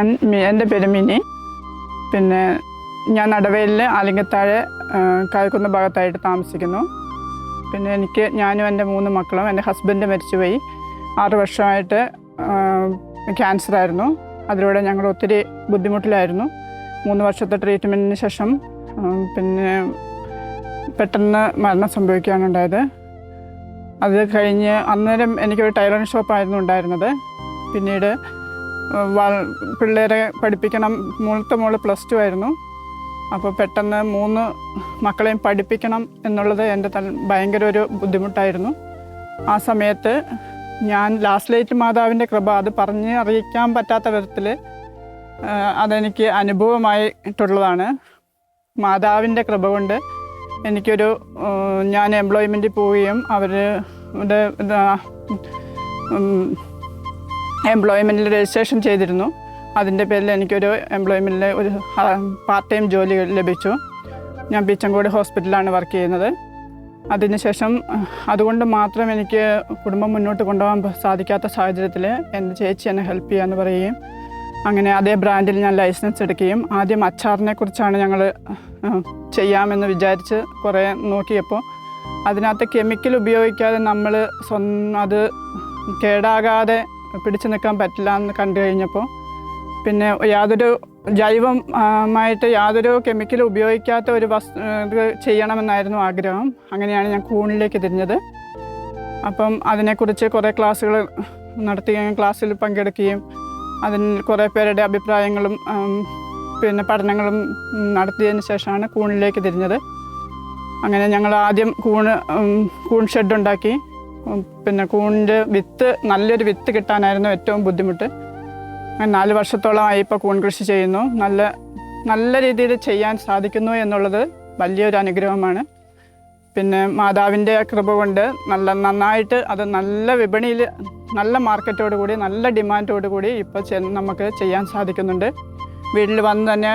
ഞാൻ എന്റെ പേര് മിനി. പിന്നെ ഞാൻ നടവേലിൽ ആലിങ്കത്താഴ് കായക്കുന്ന ഭാഗത്തായിട്ട് താമസിക്കുന്നു. പിന്നെ എനിക്ക് ഞാനും എന്റെ മൂന്ന് മക്കളും എന്റെ ഹസ്ബൻഡ് മരിച്ചുപോയി. ആറ് വർഷമായിട്ട് ക്യാൻസർ ആയിരുന്നു അതിലൂടെ ഞങ്ങൾ ഒത്തിരി ബുദ്ധിമുട്ടിലായിരുന്നു. മൂന്ന് വർഷത്തെ ട്രീറ്റ്മെന്റിന് ശേഷം പിന്നെ പെട്ടെന്ന് മരണം സംഭവിക്കുകയാണ് ഉണ്ടായത്. അത് കഴിഞ്ഞ് അന്നേരം എനിക്കൊരു ടൈലറിംഗ് ഷോപ്പായിരുന്നു ഉണ്ടായിരുന്നത്. പിന്നീട് പിള്ളേരെ പഠിപ്പിക്കണം. മൂളത്തെ മോൾ പ്ലസ് ടു ആയിരുന്നു. അപ്പോൾ പെട്ടെന്ന് മൂന്ന് മക്കളെയും പഠിപ്പിക്കണം എന്നുള്ളത് എന്റെ തൽ ഭയങ്കര ഒരു ബുദ്ധിമുട്ടായിരുന്നു. ആ സമയത്ത് ഞാൻ ലാസ്റ്റ് ലൈറ്റ് മാതാവിന്റെ കൃപ അത് പറഞ്ഞ് അറിയിക്കാൻ പറ്റാത്ത വിധത്തിൽ അതെനിക്ക് അനുഭവമായിട്ടുള്ളതാണ് മാതാവിന്റെ കൃപ കൊണ്ട് എനിക്കൊരു ഞാൻ എംപ്ലോയ്മെന്റിൽ പോവുകയും അവർ എംപ്ലോയ്മെന്റിൽ രജിസ്ട്രേഷൻ ചെയ്തിരുന്നു. അതിന്റെ പേരിൽ എനിക്കൊരു എംപ്ലോയ്മെന്റിൽ ഒരു പാർട്ട് ടൈം ജോലി ലഭിച്ചു. ഞാൻ പീച്ചങ്കോട് ഹോസ്പിറ്റലിലാണ് വർക്ക് ചെയ്യുന്നത്. അതിനുശേഷം അതുകൊണ്ട് മാത്രം എനിക്ക് കുടുംബം മുന്നോട്ട് കൊണ്ടുപോകാൻ സാധിക്കാത്ത സാഹചര്യത്തിൽ എന്റെ ചേച്ചി എന്നെ ഹെൽപ്പ് ചെയ്യാമെന്ന് പറയുകയും അങ്ങനെ അതേ ബ്രാൻഡിൽ ഞാൻ ലൈസൻസ് എടുക്കുകയും ആദ്യം അച്ചാറിനെ കുറിച്ചാണ് ഞങ്ങൾ ചെയ്യാമെന്ന് വിചാരിച്ച് കുറേ നോക്കിയപ്പോൾ അതിനകത്ത് കെമിക്കൽ ഉപയോഗിക്കാതെ നമ്മൾ സ്വന്തം അത് കേടാകാതെ പിടിച്ചു നിൽക്കാൻ പറ്റില്ല എന്ന് കണ്ടു കഴിഞ്ഞപ്പോൾ പിന്നെ യാതൊരു ജൈവമായിട്ട് യാതൊരു കെമിക്കലും ഉപയോഗിക്കാത്ത ഒരു വസ് ഇത് ചെയ്യണമെന്നായിരുന്നു ആഗ്രഹം. അങ്ങനെയാണ് ഞാൻ കൂണിലേക്ക് തിരിഞ്ഞത്. അപ്പം അതിനെക്കുറിച്ച് കുറേ ക്ലാസ്സുകൾ നടത്തുകയും ക്ലാസ്സിൽ പങ്കെടുക്കുകയും അതിന് കുറേ പേരുടെ അഭിപ്രായങ്ങളും പിന്നെ പഠനങ്ങളും നടത്തിയതിന് ശേഷമാണ് കൂണിലേക്ക് തിരിഞ്ഞത്. അങ്ങനെ ഞങ്ങൾ ആദ്യം കൂണ് കൂൺ ഷെഡ് ഉണ്ടാക്കി ഉം, പിന്നെ കൂണിന്റെ വിത്ത് നല്ലൊരു വിത്ത് കിട്ടാനായിരുന്നു ഏറ്റവും ബുദ്ധിമുട്ട്. നാല് വർഷത്തോളമായി ഇപ്പോൾ കൂൺ കൃഷി ചെയ്യുന്നു. നല്ല നല്ല രീതിയിൽ ചെയ്യാൻ സാധിക്കുന്നു എന്നുള്ളത് വലിയൊരു അനുഗ്രഹമാണ്. പിന്നെ മാതാവിന്റെ കൃപ കൊണ്ട് നല്ല നന്നായിട്ട് അത് നല്ല വിപണിയിൽ നല്ല മാർക്കറ്റോട് കൂടി നല്ല ഡിമാൻഡോട് കൂടി ഇപ്പോൾ നമുക്ക് ചെയ്യാൻ സാധിക്കുന്നുണ്ട്. വീട്ടിൽ വന്ന് തന്നെ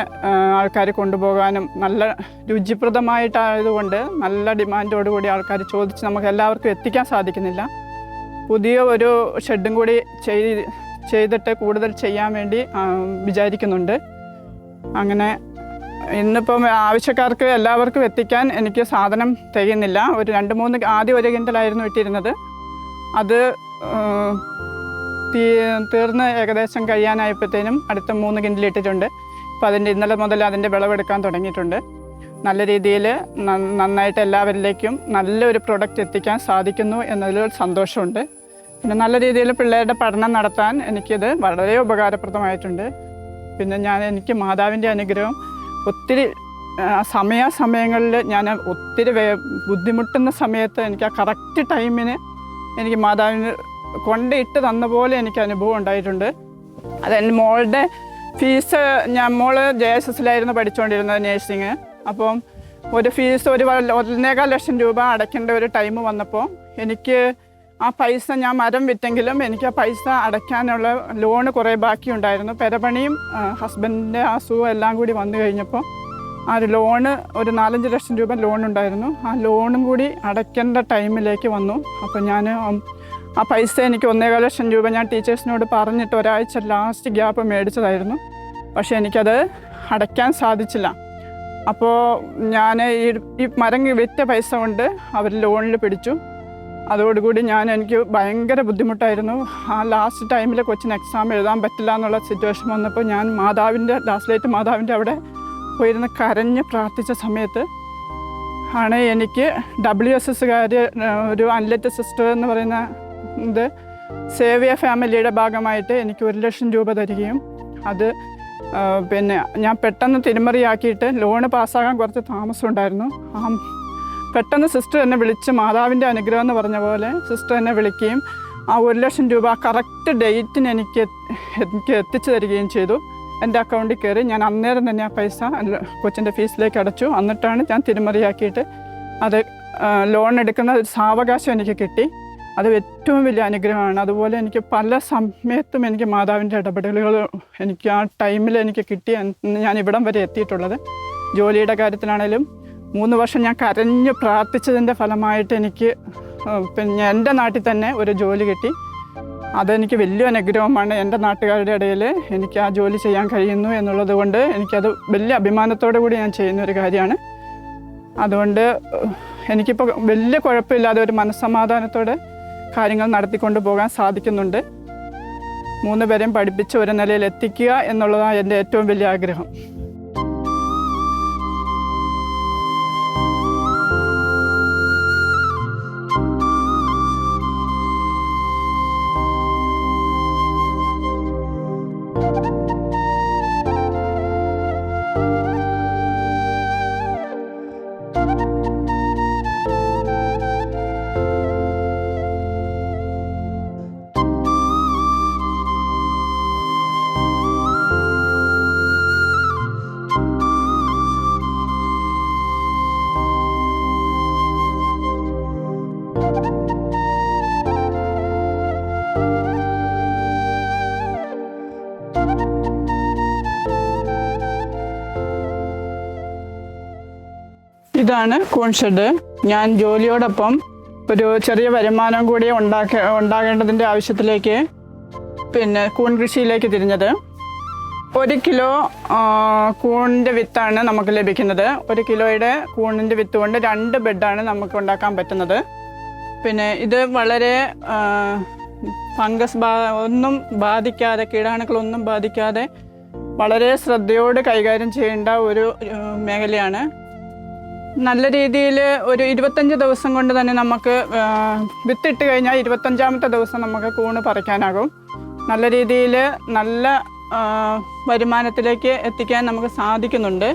ആൾക്കാർ കൊണ്ടുപോകാനും നല്ല രുചിപ്രദമായിട്ടായതുകൊണ്ട് നല്ല ഡിമാൻഡോട് കൂടി ആൾക്കാർ ചോദിച്ച് നമുക്ക് എല്ലാവർക്കും എത്തിക്കാൻ സാധിക്കുന്നില്ല. പുതിയ ഒരു ഷെഡും കൂടി ചെയ്ത് ചെയ്തിട്ട് കൂടുതൽ ചെയ്യാൻ വേണ്ടി വിചാരിക്കുന്നുണ്ട്. അങ്ങനെ ഇന്നിപ്പം ആവശ്യക്കാർക്ക് എല്ലാവർക്കും എത്തിക്കാൻ എനിക്ക് സാധനം തികയുന്നില്ല. ഒരു രണ്ട് മൂന്ന് ആദ്യം ഒരു കിൻഡലായിരുന്നു ഇട്ടിരുന്നത്. അത് തീ തീർന്ന് ഏകദേശം കഴിയാനായപ്പോഴത്തേനും അടുത്ത മൂന്ന് കിൻഡിൽ ഇട്ടിട്ടുണ്ട്. അപ്പോൾ അതിന്റെ ഇന്നലെ മുതൽ അതിന്റെ വിളവെടുക്കാൻ തുടങ്ങിയിട്ടുണ്ട്. നല്ല രീതിയിൽ നന്നായിട്ട് എല്ലാവരിലേക്കും നല്ലൊരു പ്രൊഡക്റ്റ് എത്തിക്കാൻ സാധിക്കുന്നു എന്നതിൽ സന്തോഷമുണ്ട്. പിന്നെ നല്ല രീതിയിൽ പിള്ളേരുടെ പഠനം നടത്താൻ എനിക്കിത് വളരെ ഉപകാരപ്രദമായിട്ടുണ്ട്. പിന്നെ ഞാൻ എനിക്ക് മാതാവിന്റെ അനുഗ്രഹം ഒത്തിരി സമയാസമയങ്ങളിൽ ഞാൻ ഒത്തിരി ബുദ്ധിമുട്ടുന്ന സമയത്ത് എനിക്ക് ആ കറക്റ്റ് ടൈമിന് എനിക്ക് മാതാവിന് കൊണ്ടിട്ട് തന്ന പോലെ എനിക്ക് അനുഭവം ഉണ്ടായിട്ടുണ്ട്. അത് എന്റെ മോളുടെ ഫീസ് ഞാൻ മോൾ ജെ എസ് എസിലായിരുന്നു പഠിച്ചുകൊണ്ടിരുന്നത് നേഴ്സിങ് അപ്പം ഒരു ഫീസ് ഒരു ഒന്നേകാൽ ലക്ഷം രൂപ അടയ്ക്കേണ്ട ഒരു ടൈം വന്നപ്പോൾ എനിക്ക് ആ പൈസ ഞാൻ മരം വിറ്റെങ്കിലും എനിക്ക് ആ പൈസ അടയ്ക്കാനുള്ള ലോണ് കുറേ ബാക്കി ഉണ്ടായിരുന്നു. പെരപണിയും ഹസ്ബൻഡിന്റെ അസുഖം എല്ലാം കൂടി വന്നു കഴിഞ്ഞപ്പോൾ ആ ഒരു ലോണ് ഒരു നാലഞ്ച് ലക്ഷം രൂപ ലോൺ ഉണ്ടായിരുന്നു. ആ ലോണും കൂടി അടയ്ക്കേണ്ട ടൈമിലേക്ക് വന്നു. അപ്പോൾ ഞാൻ ആ പൈസ എനിക്ക് ഒന്നേകാൽ ലക്ഷം രൂപ ഞാൻ ടീച്ചേഴ്സിനോട് പറഞ്ഞിട്ട് ഒരാഴ്ച ലാസ്റ്റ് ഗ്യാപ്പ് മേടിച്ചതായിരുന്നു. പക്ഷേ എനിക്കത് അടയ്ക്കാൻ സാധിച്ചില്ല. അപ്പോൾ ഞാൻ ഈ ഈ മരം വിറ്റ പൈസ കൊണ്ട് അവർ ലോണിൽ പിടിച്ചു. അതോടുകൂടി ഞാൻ എനിക്ക് ഭയങ്കര ബുദ്ധിമുട്ടായിരുന്നു. ആ ലാസ്റ്റ് ടൈമിൽ കൊച്ചിന് എക്സാം എഴുതാൻ പറ്റില്ല എന്നുള്ള സിറ്റുവേഷൻ വന്നപ്പോൾ ഞാൻ മാതാവിന്റെ ലാസ്റ്റ് ലൈറ്റ് മാതാവിന്റെ അവിടെ പോയിരുന്ന് കരഞ്ഞ് പ്രാർത്ഥിച്ച സമയത്ത് ആണ് എനിക്ക് ഡബ്ല്യു എസ് എസ്സുകാർ ഒരു അൻലെറ്റ് സിസ്റ്റർ എന്ന് പറയുന്ന ഇത് സേവിയ ഫാമിലിയുടെ ഭാഗമായിട്ട് എനിക്ക് ഒരു ലക്ഷം രൂപ തരികയും അത് പിന്നെ ഞാൻ പെട്ടെന്ന് തിരിമറിയാക്കിയിട്ട് ലോണ് പാസ്സാകാൻ കുറച്ച് താമസം ഉണ്ടായിരുന്നു. ആ പെട്ടെന്ന് സിസ്റ്റർ എന്നെ വിളിച്ച് മാതാവിന്റെ അനുഗ്രഹം എന്ന് പറഞ്ഞ പോലെ സിസ്റ്റർ എന്നെ വിളിക്കുകയും ആ ഒരു ലക്ഷം രൂപ കറക്റ്റ് ഡേറ്റിന് എനിക്ക് എനിക്ക് എത്തിച്ചു തരികയും ചെയ്തു. എന്റെ അക്കൗണ്ടിൽ കയറി ഞാൻ അന്നേരം തന്നെ ആ പൈസ കൊച്ചിന്റെ ഫീസിലേക്ക് അടച്ചു. എന്നിട്ടാണ് ഞാൻ തിരിമറിയാക്കിയിട്ട് അത് ലോൺ എടുക്കുന്ന ഒരു സാവകാശം എനിക്ക് കിട്ടി. അത് ഏറ്റവും വലിയ അനുഗ്രഹമാണ്. അതുപോലെ എനിക്ക് പല സമയത്തും എനിക്ക് മാതാവിന്റെ ഇടപെടലുകൾ എനിക്ക് ആ ടൈമിൽ എനിക്ക് കിട്ടിയ ഞാൻ ഇവിടം വരെ എത്തിയിട്ടുള്ളത്. ജോലിയുടെ കാര്യത്തിലാണേലും മൂന്ന് വർഷം ഞാൻ കരഞ്ഞ് പ്രാർത്ഥിച്ചതിന്റെ ഫലമായിട്ട് എനിക്ക് പിന്നെ എന്റെ നാട്ടിൽ തന്നെ ഒരു ജോലി കിട്ടി. അതെനിക്ക് വലിയ അനുഗ്രഹമാണ്. എന്റെ നാട്ടുകാരുടെ ഇടയിൽ എനിക്ക് ആ ജോലി ചെയ്യാൻ കഴിയുന്നു എന്നുള്ളത് കൊണ്ട് എനിക്കത് വലിയ അഭിമാനത്തോടു കൂടി ഞാൻ ചെയ്യുന്ന ഒരു കാര്യമാണ്. അതുകൊണ്ട് എനിക്കിപ്പോൾ വലിയ കുഴപ്പമില്ലാതെ ഒരു മനസ്സമാധാനത്തോടെ കാര്യങ്ങൾ നടത്തിക്കൊണ്ട് പോകാൻ സാധിക്കുന്നുണ്ട്. മൂന്ന് പേരെയും പഠിപ്പിച്ച് ഒരു നിലയിൽ എത്തിക്കുക എന്നുള്ളതാണ് എന്റെ ഏറ്റവും വലിയ ആഗ്രഹം. ഇതാണ് കൂൺഷെഡ്. ഞാൻ ജോലിയോടൊപ്പം ഒരു ചെറിയ വരുമാനം കൂടി ഉണ്ടാക്ക ഉണ്ടാകേണ്ടതിന്റെ ആവശ്യത്തിലേക്ക് പിന്നെ കൂൺ കൃഷിയിലേക്ക് തിരിഞ്ഞത്. ഒരു കിലോ കൂണിന്റെ വിത്താണ് നമുക്ക് ലഭിക്കുന്നത്. ഒരു കിലോയുടെ കൂണിന്റെ വിത്ത് കൊണ്ട് രണ്ട് ബെഡാണ് നമുക്ക് ഉണ്ടാക്കാൻ പറ്റുന്നത്. പിന്നെ ഇത് വളരെ ഫംഗസ് ബാ ഒന്നും ബാധിക്കാതെ കീടാണുക്കളൊന്നും ബാധിക്കാതെ വളരെ ശ്രദ്ധയോട് കൈകാര്യം ചെയ്യേണ്ട ഒരു മേഖലയാണ്. നല്ല രീതിയിൽ ഒരു ഇരുപത്തഞ്ച് ദിവസം കൊണ്ട് തന്നെ നമുക്ക് വിത്തിട്ട് കഴിഞ്ഞാൽ ഇരുപത്തഞ്ചാമത്തെ ദിവസം നമുക്ക് കൂണ് പറിക്കാനാകും. നല്ല രീതിയിൽ നല്ല വരുമാനത്തിലേക്ക് എത്തിക്കാൻ നമുക്ക് സാധിക്കുന്നുണ്ട്.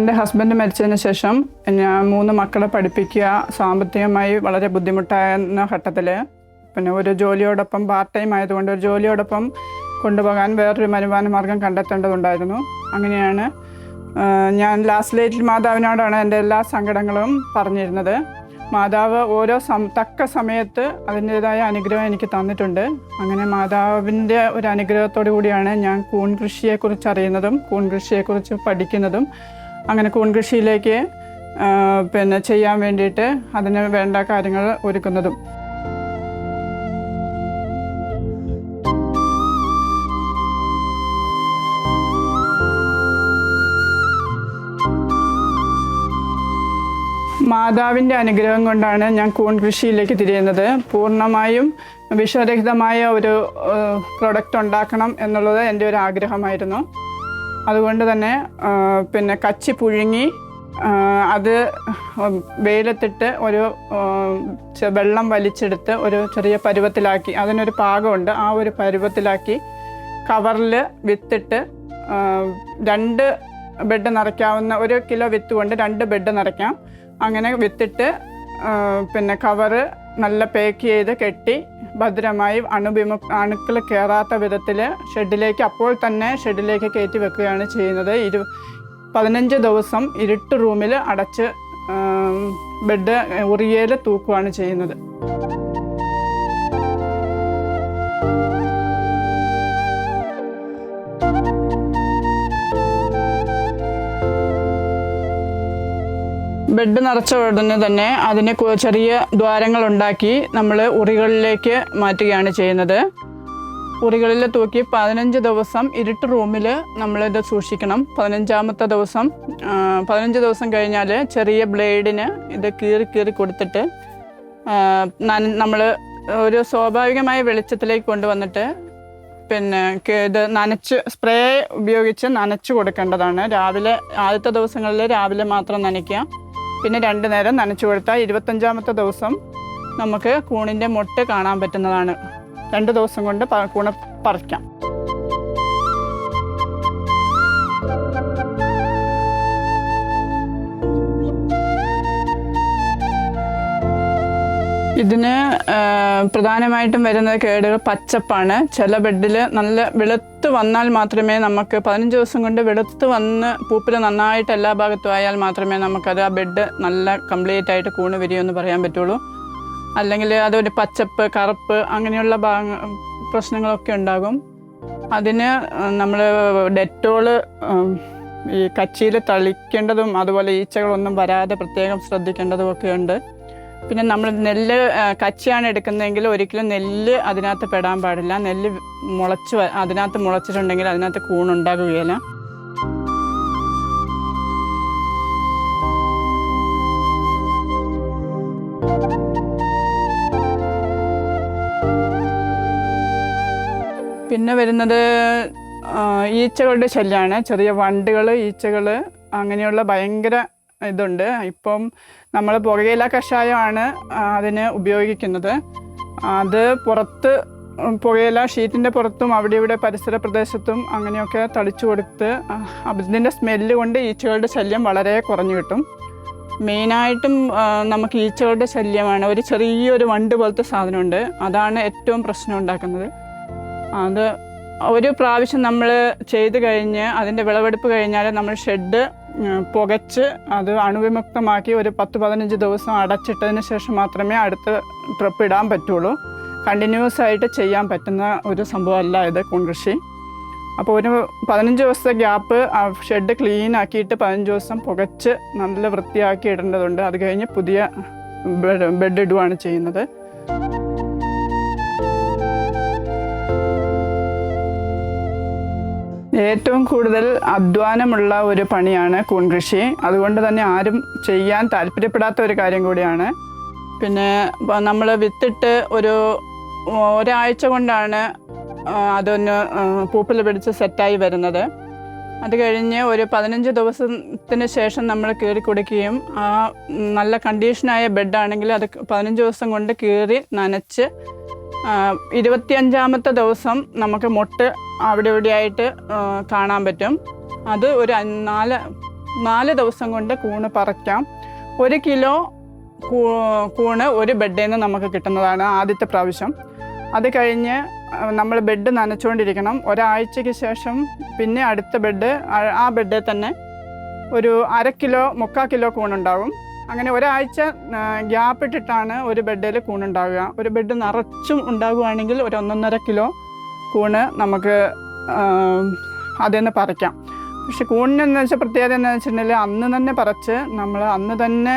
എന്റെ ഹസ്ബൻഡ് മരിച്ചതിന് ശേഷം ഞാൻ മൂന്ന് മക്കളെ പഠിപ്പിക്കുക സാമ്പത്തികമായി വളരെ ബുദ്ധിമുട്ടായിരുന്ന ഘട്ടത്തിൽ പിന്നെ ഒരു ജോലിയോടൊപ്പം പാർട്ട് ടൈം ആയതുകൊണ്ട് ഒരു ജോലിയോടൊപ്പം കൊണ്ടുപോകാൻ വേറൊരു വരുമാന മാർഗം കണ്ടെത്തേണ്ടതുണ്ടായിരുന്നു. അങ്ങനെയാണ് ഞാൻ ലാസ്റ്റ് ലേറ്റിൽ മാതാവിനോടാണ് എന്റെ എല്ലാ സങ്കടങ്ങളും പറഞ്ഞിരുന്നത്. മാതാവ് ഓരോ സം തക്ക സമയത്ത് അതിന്റേതായ അനുഗ്രഹം എനിക്ക് തന്നിട്ടുണ്ട്. അങ്ങനെ മാതാവിന്റെ ഒരു അനുഗ്രഹത്തോടു കൂടിയാണ് ഞാൻ കൂൺ കൃഷിയെക്കുറിച്ച് അറിയുന്നതും കൂൺ കൃഷിയെക്കുറിച്ച് പഠിക്കുന്നതും അങ്ങനെ കൂൺ കൃഷിയിലേക്ക് പിന്നെ ചെയ്യാൻ വേണ്ടിയിട്ട് അതിന് വേണ്ട കാര്യങ്ങൾ ഒരുക്കുന്നതും. മാതാവിന്റെ അനുഗ്രഹം കൊണ്ടാണ് ഞാൻ കൂൺ കൃഷിയിലേക്ക് തിരിയുന്നത്. പൂർണമായും വിഷരഹിതമായ ഒരു പ്രൊഡക്റ്റ് ഉണ്ടാക്കണം എന്നുള്ളത് എന്റെ ഒരു ആഗ്രഹമായിരുന്നു. അതുകൊണ്ട് തന്നെ പിന്നെ കച്ചി പുഴുങ്ങി അത് വെയിലത്തിട്ട് ഒരു വെള്ളം വലിച്ചെടുത്ത് ഒരു ചെറിയ പരുവത്തിലാക്കി അതിനൊരു പാകമുണ്ട്. ആ ഒരു പരുവത്തിലാക്കി കവറിൽ വിത്തിട്ട് രണ്ട് ബെഡ് നിറയ്ക്കാവുന്ന ഒരു കിലോ വിത്ത് കൊണ്ട് രണ്ട് ബെഡ് നിറയ്ക്കാം. അങ്ങനെ വിത്തിട്ട് പിന്നെ കവറ് നല്ല പാക്ക് ചെയ്ത് കെട്ടി ഭദ്രമായി അണുവിമു അണുക്കൾ കയറാത്ത വിധത്തിൽ ഷെഡിലേക്ക് അപ്പോൾ തന്നെ ഷെഡിലേക്ക് കയറ്റി വെക്കുകയാണ് ചെയ്യുന്നത്. ഇരു പതിനഞ്ച് ദിവസം ഇരുട്ട് റൂമിൽ അടച്ച് ബെഡ് ഉറിയയിൽ തൂക്കുകയാണ് ചെയ്യുന്നത്. ബെഡ് നിറച്ച ഉടനെ തന്നെ അതിന് ചെറിയ ദ്വാരങ്ങൾ ഉണ്ടാക്കി നമ്മൾ ഉറികളിലേക്ക് മാറ്റുകയാണ് ചെയ്യുന്നത്. ഉറികളിൽ തൂക്കി പതിനഞ്ച് ദിവസം ഇരുട്ട് റൂമിൽ നമ്മളിത് സൂക്ഷിക്കണം. പതിനഞ്ചാമത്തെ ദിവസം പതിനഞ്ച് ദിവസം കഴിഞ്ഞാൽ ചെറിയ ബ്ലേഡിന് ഇത് കീറി കീറി കൊടുത്തിട്ട് നമ്മൾ ഒരു സ്വാഭാവികമായ വെളിച്ചത്തിലേക്ക് കൊണ്ടുവന്നിട്ട് പിന്നെ ഇത് നനച്ച് സ്പ്രേ ഉപയോഗിച്ച് നനച്ച് കൊടുക്കേണ്ടതാണ്. രാവിലെ ആദ്യത്തെ ദിവസങ്ങളിൽ രാവിലെ മാത്രം നനയ്ക്കുക. പിന്നെ രണ്ട് നേരം നനച്ചു കൊടുത്താൽ ഇരുപത്തഞ്ചാമത്തെ ദിവസം നമുക്ക് കൂണിന്റെ മുട്ട കാണാൻ പറ്റുന്നതാണ്. രണ്ട് ദിവസം കൊണ്ട് കൂണ പറിക്കാം. ഇതിന് പ്രധാനമായിട്ടും വരുന്ന കേടുകൾ പച്ചപ്പാണ്. ചില ബെഡിൽ നല്ല വെളുത്ത് വന്നാൽ മാത്രമേ നമുക്ക് പതിനഞ്ച് ദിവസം കൊണ്ട് വെളുത്ത് വന്ന് പൂപ്പിൽ നന്നായിട്ട് എല്ലാ ഭാഗത്തും ആയാൽ മാത്രമേ നമുക്കത് ആ ബെഡ് നല്ല കംപ്ലീറ്റ് ആയിട്ട് കൂണ് വരികയെന്ന് പറയാൻ പറ്റുള്ളൂ. അല്ലെങ്കിൽ അതൊരു പച്ചപ്പ് കറുപ്പ് അങ്ങനെയുള്ള ഭാഗ പ്രശ്നങ്ങളൊക്കെ ഉണ്ടാകും. അതിന് നമ്മൾ ഡെറ്റോൾ ഈ കച്ചിയിൽ തളിക്കേണ്ടതും അതുപോലെ ഈച്ചകളൊന്നും വരാതെ പ്രത്യേകം ശ്രദ്ധിക്കേണ്ടതും ഒക്കെ ഉണ്ട്. പിന്നെ നമ്മൾ നെല്ല് കച്ചിയാണ് എടുക്കുന്നതെങ്കിൽ ഒരിക്കലും നെല്ല് അതിനകത്ത് പെടാൻ പാടില്ല. നെല്ല് മുളച്ച് അതിനകത്ത് മുളച്ചിട്ടുണ്ടെങ്കിൽ അതിനകത്ത് കൂണുണ്ടാകുകയില്ല. പിന്നെ വരുന്നത് ഈച്ചകളുടെ ശല്യമാണ് ചെറിയ വണ്ടുകൾ ഈച്ചകൾ അങ്ങനെയുള്ള ഭയങ്കര ഇതുണ്ട്. ഇപ്പം നമ്മൾ പുകയില കഷായമാണ് അതിന് ഉപയോഗിക്കുന്നത്. അത് പുറത്ത് പുകയില ഷീറ്റിന്റെ പുറത്തും അവിടെ ഇവിടെ പരിസര പ്രദേശത്തും അങ്ങനെയൊക്കെ തളിച്ചു കൊടുത്ത് അതിന്റെ സ്മെല്ല് കൊണ്ട് ഈച്ചകളുടെ ശല്യം വളരെ കുറഞ്ഞു കിട്ടും. മെയിനായിട്ടും നമുക്ക് ഈച്ചകളുടെ ശല്യമാണ്. ഒരു ചെറിയൊരു വണ്ട് പോലത്തെ സാധനമുണ്ട്. അതാണ് ഏറ്റവും പ്രശ്നം ഉണ്ടാക്കുന്നത്. അത് ഒരു പ്രാവശ്യം നമ്മൾ ചെയ്ത് കഴിഞ്ഞ് അതിന്റെ വിളവെടുപ്പ് കഴിഞ്ഞാൽ നമ്മൾ ഷെഡ് പുകച്ച് അത് അണുവിമുക്തമാക്കി ഒരു പത്ത് പതിനഞ്ച് ദിവസം അടച്ചിട്ടതിന് ശേഷം മാത്രമേ അടുത്ത ട്രിപ്പ് ഇടാൻ പറ്റുള്ളൂ. കണ്ടിന്യൂസ് ആയിട്ട് ചെയ്യാൻ പറ്റുന്ന ഒരു സംഭവമല്ല ഇത് കൂൺകൃഷി. അപ്പോൾ ഒരു പതിനഞ്ച് ദിവസത്തെ ഗ്യാപ്പ് ഷെഡ് ക്ലീൻ ആക്കിയിട്ട് പതിനഞ്ച് ദിവസം പുകച്ച് നല്ല വൃത്തിയാക്കി ഇടേണ്ടതുണ്ട്. അത് കഴിഞ്ഞ് പുതിയ ബെഡ് ബെഡ് ഇടുവാണ് ചെയ്യുന്നത്. ഏറ്റവും കൂടുതൽ അധ്വാനമുള്ള ഒരു പണിയാണ് കൂൺ കൃഷി അതുകൊണ്ട് തന്നെ ആരും ചെയ്യാൻ താല്പര്യപ്പെടാത്ത ഒരു കാര്യം കൂടിയാണ്. പിന്നെ നമ്മൾ വിത്തിട്ട് ഒരു ഒരാഴ്ച കൊണ്ടാണ് അതൊന്ന് പൂപ്പിൽ പിടിച്ച് സെറ്റായി വരുന്നത്. അത് കഴിഞ്ഞ് ഒരു പതിനഞ്ച് ദിവസത്തിന് ശേഷം നമ്മൾ കീറി കൊടുക്കുകയും ആ നല്ല കണ്ടീഷനായ ബെഡാണെങ്കിൽ അത് പതിനഞ്ച് ദിവസം കൊണ്ട് കീറി നനച്ച് ഇരുപത്തിയഞ്ചാമത്തെ ദിവസം നമുക്ക് മുട്ട് അവിടെ ഇവിടെയായിട്ട് കാണാൻ പറ്റും. അത് ഒരു നാല് നാല് ദിവസം കൊണ്ട് കൂണ് പറിക്കാം. ഒരു കിലോ കൂണ് ഒരു ബെഡിൽ നിന്ന് നമുക്ക് കിട്ടുന്നതാണ് ആദ്യത്തെ പ്രാവശ്യം. അത് കഴിഞ്ഞ് നമ്മൾ ബെഡ് നനച്ചുകൊണ്ടിരിക്കണം ഒരാഴ്ചയ്ക്ക് ശേഷം പിന്നെ അടുത്ത ബെഡ് ആ- ബെഡിൽ തന്നെ ഒരു അര കിലോ മുക്കാൽ കിലോ കൂണുണ്ടാവും. അങ്ങനെ ഒരാഴ്ച ഗ്യാപ്പ് ഇട്ടിട്ടാണ് ഒരു ബെഡിൽ കൂണുണ്ടാവുക. ഒരു ബെഡ് നിറച്ചും ഉണ്ടാകുകയാണെങ്കിൽ ഒരു ഒന്നൊന്നര കിലോ കൂണ് നമുക്ക് അതിൽ നിന്ന് പറിക്കാം. പക്ഷെ കൂണിനെന്ന് വെച്ചാൽ പ്രത്യേകത എന്ന് വെച്ചിട്ടുണ്ടെങ്കിൽ അന്ന് തന്നെ പറിച്ച് നമ്മൾ അന്ന് തന്നെ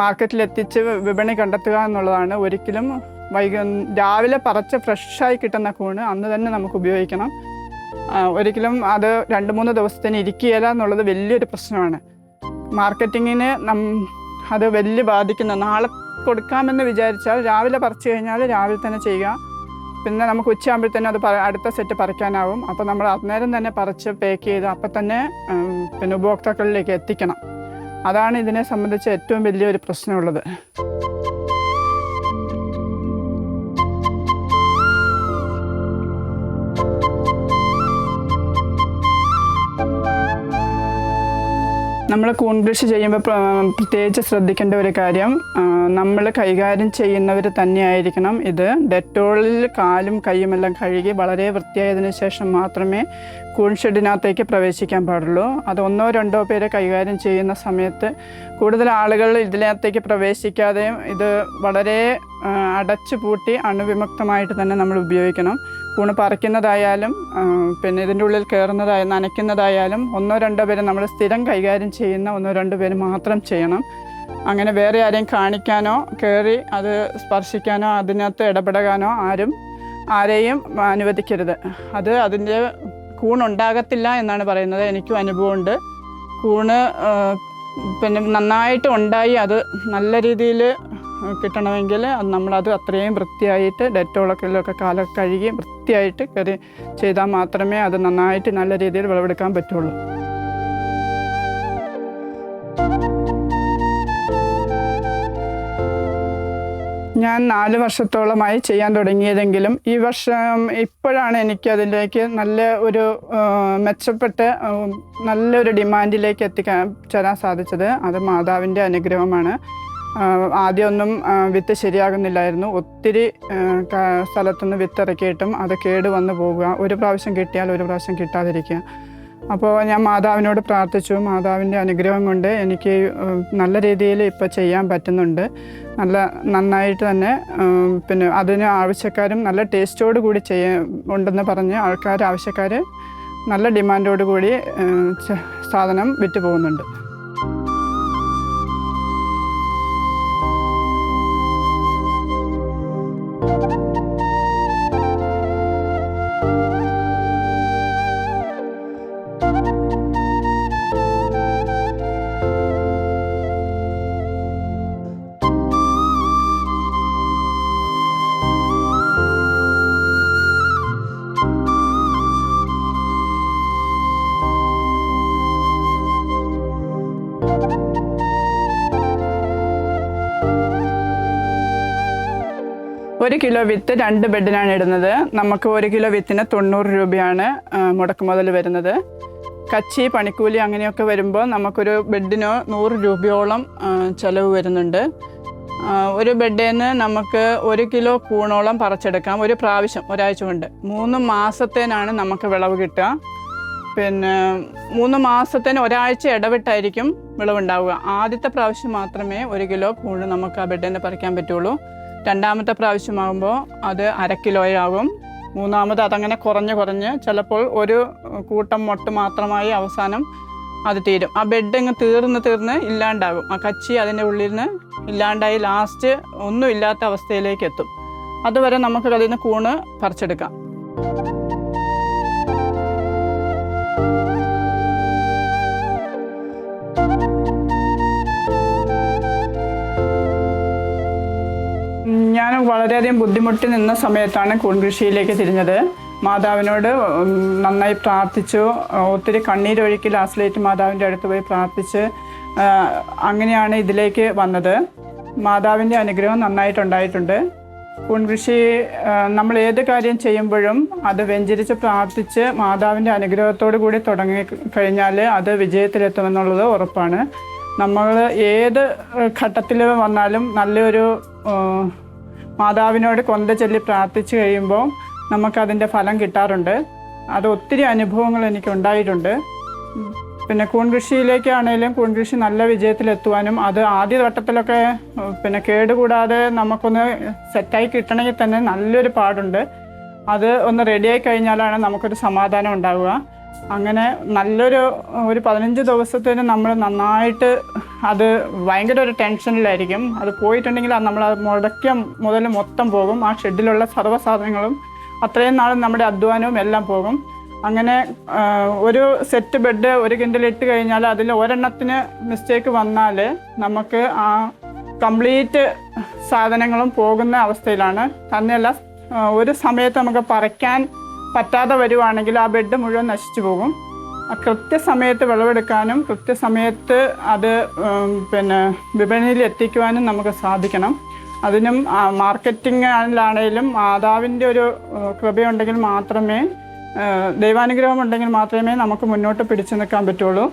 മാർക്കറ്റിൽ എത്തിച്ച് വിപണി കണ്ടെത്തുക എന്നുള്ളതാണ്. ഒരിക്കലും വൈക രാവിലെ പറിച്ച് ഫ്രഷായി കിട്ടുന്ന കൂണ് അന്ന് തന്നെ നമുക്ക് ഉപയോഗിക്കണം. ഒരിക്കലും അത് രണ്ട് മൂന്ന് ദിവസത്തിന് ഇരിക്കുകയില്ല എന്നുള്ളത് വലിയൊരു പ്രശ്നമാണ്. മാർക്കറ്റിങ്ങിന് നം അത് വലിയ ബാധിക്കുന്ന നാളെ കൊടുക്കാമെന്ന് വിചാരിച്ചാൽ രാവിലെ പറിച്ചു കഴിഞ്ഞാൽ രാവിലെ തന്നെ ചെയ്യുക. പിന്നെ നമുക്ക് ഉച്ചയാകുമ്പോൾ തന്നെ അത് അടുത്ത സെറ്റ് പറിക്കാനാവും. അപ്പോൾ നമ്മൾ അന്നേരം തന്നെ പറിച്ച് പാക്ക് ചെയ്ത് അപ്പം തന്നെ പിന്നെ ഉപഭോക്താക്കളിലേക്ക് എത്തിക്കണം. അതാണ് ഇതിനെ സംബന്ധിച്ച് ഏറ്റവും വലിയൊരു പ്രശ്നമുള്ളത്. നമ്മൾ കൂൺ ചെയ്യുമ്പോൾ പ്ര- പ്രത്യേകിച്ച് ശ്രദ്ധിക്കേണ്ട ഒരു കാര്യം നമ്മൾ കൈകാര്യം ചെയ്യുന്നവർ തന്നെയായിരിക്കണം ഇത്. ഡെറ്റോളിൽ കാലും കൈയുമെല്ലാം കഴുകി വളരെ വൃത്തിയായതിനു ശേഷം മാത്രമേ കൂൺ ഷെഡിനകത്തേക്ക് പ്രവേശിക്കാൻ പാടുള്ളൂ. അത് ഒന്നോ രണ്ടോ പേരെ കൈകാര്യം ചെയ്യുന്ന സമയത്ത് കൂടുതൽ ആളുകൾ ഇതിനകത്തേക്ക് പ്രവേശിക്കാതെയും ഇത് വളരെ അടച്ചു പൂട്ടി അണുവിമുക്തമായിട്ട് തന്നെ നമ്മൾ ഉപയോഗിക്കണം. കൂണ് പറിക്കുന്നതായാലും പിന്നെ ഇതിന്റെ ഉള്ളിൽ കയറുന്നതായ നനയ്ക്കുന്നതായാലും ഒന്നോ രണ്ടോ പേരെ നമ്മൾ സ്ഥിരം കൈകാര്യം ചെയ്യുന്ന ഒന്നോ രണ്ടോ പേര് മാത്രം ചെയ്യണം. അങ്ങനെ വേറെ ആരെയും കാണിക്കാനോ കയറി അത് സ്പർശിക്കാനോ അതിനകത്ത് ഇടപെടാനോ ആരും ആരെയും അനുവദിക്കരുത്. അത് അതിന്റെ കൂണുണ്ടാകത്തില്ല എന്നാണ് പറയുന്നത്. എനിക്കും അനുഭവമുണ്ട്. കൂണ് പിന്നെ നന്നായിട്ട് ഉണ്ടായി അത് നല്ല രീതിയിൽ കിട്ടണമെങ്കിൽ അത് നമ്മളത് അത്രയും വൃത്തിയായിട്ട് ഡെറ്റോളൊക്കെ കാലം കഴുകി വൃത്തിയായിട്ട് കറി ചെയ്താൽ മാത്രമേ അത് നന്നായിട്ട് നല്ല രീതിയിൽ വിളവെടുക്കാൻ പറ്റുള്ളൂ. ഞാൻ നാല് വർഷത്തോളമായി ചെയ്യാൻ തുടങ്ങിയതെങ്കിലും ഈ വർഷം ഇപ്പോഴാണ് എനിക്ക് അതിലേക്ക് നല്ല ഒരു മെച്ചപ്പെട്ട് നല്ലൊരു ഡിമാൻഡിലേക്ക് എത്തിക്കാൻ ചേരാൻ സാധിച്ചത്. അത് മാതാവിന്റെ അനുഗ്രഹമാണ്. ആദ്യമൊന്നും വിത്ത് ശരിയാകുന്നില്ലായിരുന്നു. ഒത്തിരി സ്ഥലത്തുനിന്ന് വിത്ത് ഇറക്കിയിട്ടും അത് കേട് വന്നു പോവുക ഒരു പ്രാവശ്യം കിട്ടിയാൽ ഒരു പ്രാവശ്യം കിട്ടാതിരിക്കുക. അപ്പോൾ ഞാൻ മാതാവിനോട് പ്രാർത്ഥിച്ചു. മാതാവിന്റെ അനുഗ്രഹം കൊണ്ട് എനിക്ക് നല്ല രീതിയിൽ ഇപ്പോൾ ചെയ്യാൻ പറ്റുന്നുണ്ട്. നല്ല നന്നായിട്ട് തന്നെ പിന്നെ അതിന് ആവശ്യക്കാരും നല്ല ടേസ്റ്റോട് കൂടി ചെയ്യ ഉണ്ടെന്ന് പറഞ്ഞ് ആൾക്കാർ ആവശ്യക്കാർ നല്ല ഡിമാൻഡോട് കൂടി സാധനം വിറ്റ് പോകുന്നുണ്ട്. ഒരു കിലോ വിത്ത് രണ്ട് ബെഡിനാണ് ഇടുന്നത്. നമുക്ക് ഒരു കിലോ വിത്തിന് തൊണ്ണൂറ് രൂപയാണ് മുടക്ക് മുതൽ വരുന്നത്. കച്ചി പണിക്കൂലി അങ്ങനെയൊക്കെ വരുമ്പോൾ നമുക്കൊരു ബെഡിന് നൂറ് രൂപയോളം ചിലവ് വരുന്നുണ്ട്. ഒരു ബെഡിൽ നിന്ന് നമുക്ക് ഒരു കിലോ കൂണോളം പറിച്ചെടുക്കാം ഒരു പ്രാവശ്യം ഒരാഴ്ച കൊണ്ട്. മൂന്ന് മാസത്തേനാണ് നമുക്ക് വിളവ് കിട്ടുക. പിന്നെ മൂന്ന് മാസത്തിന് ഒരാഴ്ച ഇടവിട്ടായിരിക്കും വിളവുണ്ടാവുക. ആദ്യത്തെ പ്രാവശ്യം മാത്രമേ ഒരു കിലോ കൂണ് നമുക്ക് ആ ബെഡിൽ നിന്ന് പറിക്കാൻ പറ്റുള്ളൂ. രണ്ടാമത്തെ പ്രാവശ്യമാകുമ്പോൾ അത് അര കിലോയാകും. മൂന്നാമത് അതങ്ങനെ കുറഞ്ഞ് കുറഞ്ഞ് ചിലപ്പോൾ ഒരു കൂട്ടം മൊട്ട് മാത്രമായി അവസാനം അത് തീരും. ആ ബെഡ് അങ്ങ് തീർന്ന് തീർന്ന് ഇല്ലാണ്ടാകും. ആ കച്ചി അതിന്റെ ഉള്ളിൽ നിന്ന് ഇല്ലാണ്ടായി ലാസ്റ്റ് ഒന്നും ഇല്ലാത്ത അവസ്ഥയിലേക്ക് എത്തും. അതുവരെ നമുക്ക് അതിൽ നിന്ന് കൂണ് പറിച്ചെടുക്കാം. ഞാൻ വളരെയധികം ബുദ്ധിമുട്ടി നിന്ന സമയത്താണ് കൂൺകൃഷിയിലേക്ക് തിരിഞ്ഞത്. മാതാവിനോട് നന്നായി പ്രാർത്ഥിച്ചു. ഒത്തിരി കണ്ണീരൊഴുക്കി ലാസ്റ്റിലേറ്റ് മാതാവിന്റെ അടുത്ത് പോയി പ്രാർത്ഥിച്ച് അങ്ങനെയാണ് ഇതിലേക്ക് വന്നത്. മാതാവിന്റെ അനുഗ്രഹം നന്നായിട്ടുണ്ടായിട്ടുണ്ട്. കൂൺകൃഷി ആ, നമ്മൾ ഏത് കാര്യം ചെയ്യുമ്പോഴും അത് വെഞ്ചരിച്ച് പ്രാർത്ഥിച്ച് മാതാവിന്റെ അനുഗ്രഹത്തോടു കൂടി തുടങ്ങി കഴിഞ്ഞാൽ അത് വിജയത്തിലെത്തുമെന്നുള്ളത് ഉറപ്പാണ്. നമ്മൾ ഏത് ഘട്ടത്തിൽ വന്നാലും നല്ലൊരു മാതാവിനോട് കൊന്ത ചൊല്ലി പ്രാർത്ഥിച്ചു കഴിയുമ്പോൾ നമുക്കതിന്റെ ഫലം കിട്ടാറുണ്ട്. അത് ഒത്തിരി അനുഭവങ്ങൾ എനിക്ക് ഉണ്ടായിട്ടുണ്ട് പിന്നെ കൂൺ കൃഷിയിലേക്കാണേലും കൂൺ കൃഷി നല്ല വിജയത്തിലെത്തുവാനും അത് ആദ്യ ഘട്ടത്തിലൊക്കെ പിന്നെ പിന്നെ കേടുകൂടാതെ നമുക്കൊന്ന് സെറ്റായി കിട്ടണമെങ്കിൽ തന്നെ നല്ലൊരു പാടുണ്ട്. അത് ഒന്ന് റെഡിയായി കഴിഞ്ഞാലാണ് നമുക്കൊരു സമാധാനം ഉണ്ടാവുക. അങ്ങനെ നല്ലൊരു ഒരു പതിനഞ്ച് ദിവസത്തിന് നമ്മൾ നന്നായിട്ട് അത് ഭയങ്കര ഒരു ടെൻഷനിലായിരിക്കും. അത് പോയിട്ടുണ്ടെങ്കിൽ അത് നമ്മൾ അത് മുടക്കിയ മുതൽ മൊത്തം പോകും. ആ ഷെഡിലുള്ള സർവ സാധനങ്ങളും അത്രയും നാളും നമ്മുടെ അധ്വാനവും എല്ലാം പോകും. അങ്ങനെ ഒരു സെറ്റ് ബെഡ് ഒരു കിൻഡിൽ ഇട്ട് കഴിഞ്ഞാൽ അതിൽ ഒരെണ്ണത്തിന് മിസ്റ്റേക്ക് വന്നാൽ നമുക്ക് ആ കംപ്ലീറ്റ് സാധനങ്ങളും പോകുന്ന അവസ്ഥയിലാണ്. തന്നെയല്ല ഒരു സമയത്ത് നമുക്ക് പറിക്കാൻ പറ്റാതെ വരുവാണെങ്കിൽ ആ ബെഡ് മുഴുവൻ നശിച്ചു പോകും. കൃത്യസമയത്ത് വിളവെടുക്കാനും കൃത്യസമയത്ത് അത് പിന്നെ വിപണിയിൽ എത്തിക്കുവാനും നമുക്ക് സാധിക്കണം. അതിനും മാർക്കറ്റിങ്ങിലാണേലും മാതാവിന്റെ ഒരു കൃപയുണ്ടെങ്കിൽ മാത്രമേ ദൈവാനുഗ്രഹം ഉണ്ടെങ്കിൽ മാത്രമേ നമുക്ക് മുന്നോട്ട് പിടിച്ചു നിൽക്കാൻ പറ്റുള്ളൂ.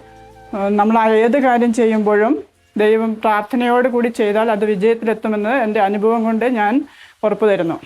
നമ്മൾ ഏത് കാര്യം ചെയ്യുമ്പോഴും ദൈവം പ്രാർത്ഥനയോട് കൂടി ചെയ്താൽ അത് വിജയത്തിലെത്തുമെന്ന് എന്റെ അനുഭവം കൊണ്ട് ഞാൻ ഉറപ്പ് തരുന്നു